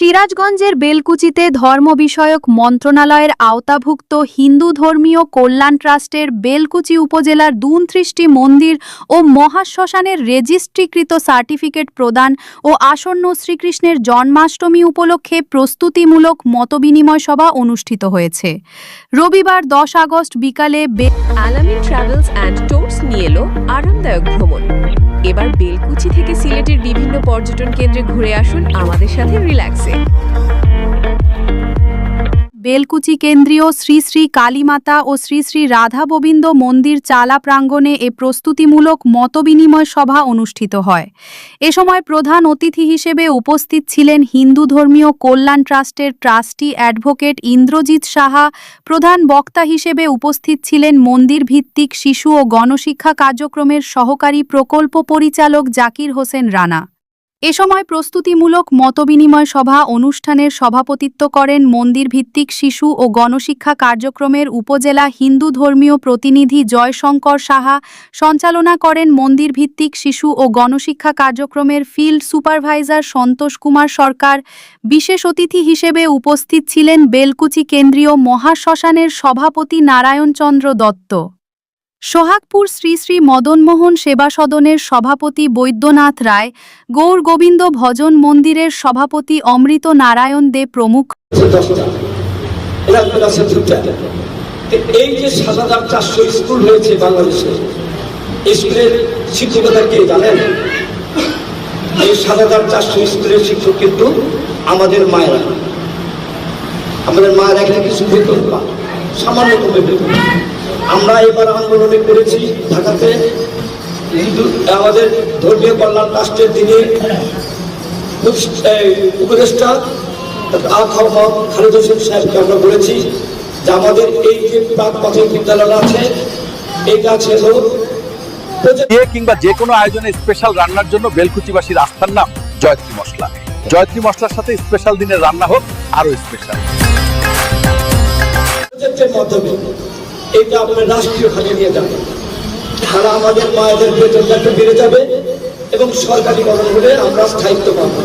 সিরাজগঞ্জের বেলকুচিতে ধর্ম বিষয়ক মন্ত্রণালয়ের আওতাভুক্ত হিন্দু ধর্মীয় কল্যাণ ট্রাস্টের বেলকুচি উপজেলার দুনত্রিশটি মন্দির ও মহাশ্মশানের রেজিস্ট্রিকৃত সার্টিফিকেট প্রদান ও আসন্ন শ্রীকৃষ্ণের জন্মাষ্টমী উপলক্ষে প্রস্তুতিমূলক মতবিনিময় সভা অনুষ্ঠিত হয়েছে। রবিবার দশ আগস্ট বিকালে বে আলামিন ট্রাভেলস অ্যান্ড ট্যুরস নিয়ে এলো আরামদায়ক ভ্রমণ। এবার বেলকুচি সিলেটের বিভিন্ন পর্যটন কেন্দ্রে ঘুরে আসুন আমাদের সাথে রিল্যাক্সে বেলকুচি কেন্দ্রীয় শ্রী শ্রী কালীমাতা ও শ্রী শ্রী রাধা গোবিন্দ মন্দির চালা প্রাঙ্গণে এ প্রস্তুতিমূলক মতবিনিময় সভা অনুষ্ঠিত হয়। এ সময় প্রধান অতিথি হিসেবে উপস্থিত ছিলেন হিন্দু ধর্মীয় কল্যাণ ট্রাস্টের ট্রাস্টি অ্যাডভোকেট ইন্দ্রজিৎ সাহা, প্রধান বক্তা হিসেবে উপস্থিত ছিলেন মন্দির ভিত্তিক শিশু ও গণশিক্ষা কার্যক্রমের সহকারী প্রকল্প পরিচালক জাকির হোসেন রানা। এ সময় প্রস্তুতিমূলক মতবিনিময় সভা অনুষ্ঠানের সভাপতিত্ব করেন মন্দির ভিত্তিক শিশু ও গণশিক্ষা কার্যক্রমের উপজেলা হিন্দু ধর্মীয় প্রতিনিধি জয়শঙ্কর সাহা সঞ্চালনা করেন মন্দির ভিত্তিক শিশু ও গণশিক্ষা কার্যক্রমের ফিল্ড সুপারভাইজার সন্তোষ কুমার সরকার। বিশেষ অতিথি হিসেবে উপস্থিত ছিলেন বেলকুচি কেন্দ্রীয় মহাশ্মশানের সভাপতি নারায়ণচন্দ্র দত্ত। সোহাগপুর শ্রী শ্রী মদনমোহন সেবা সদনের সভাপতি বৈদ্যনাথ রায়, গৌর গোবিন্দ ভজন মন্দিরের সভাপতি অমৃত নারায়ণ দে প্রমুখ। এই যে সাত হাজার চারশো স্কুল হয়েছে বাংলাদেশে, স্কুলের শিক্ষকতা কে জানেন? এই সাত হাজার চারশো স্কুলের শিক্ষক কিন্তু আমাদের মায়েরা। আমাদের মায়েরা এখানে কিছু বেতন পায়, সামান্য কমে বেতন আমরা এবার আন্দোলনে করেছি ঢাকাতে। হিন্দু আমাদের ধর্মীয় কল্যাণ যিনি এই উপদেষ্টা খালেদ হোসেন সাহেবকে আমরা বলেছি যে আমাদের এই যে প্রাক প্রাথমিক বিদ্যালয় আছে এই কাছে হলো বিয়ে কিংবা যে কোনো আয়োজনে স্পেশাল রান্নার জন্য বেলকুচিবাসীর আস্থার নাম জয়ত্রী মশলা। জয়ত্রী মশলার সাথে স্পেশাল দিনের রান্না হোক আরও স্পেশাল। মাধ্যমে এটা আপনার রাষ্ট্রীয় খাতে নিয়ে যাবে তারা আমাদের মায়েদের বেতনটা একটু বেড়ে যাবে এবং সরকারি কর্ম হলে আমরা স্থায়িত্ব পাবো।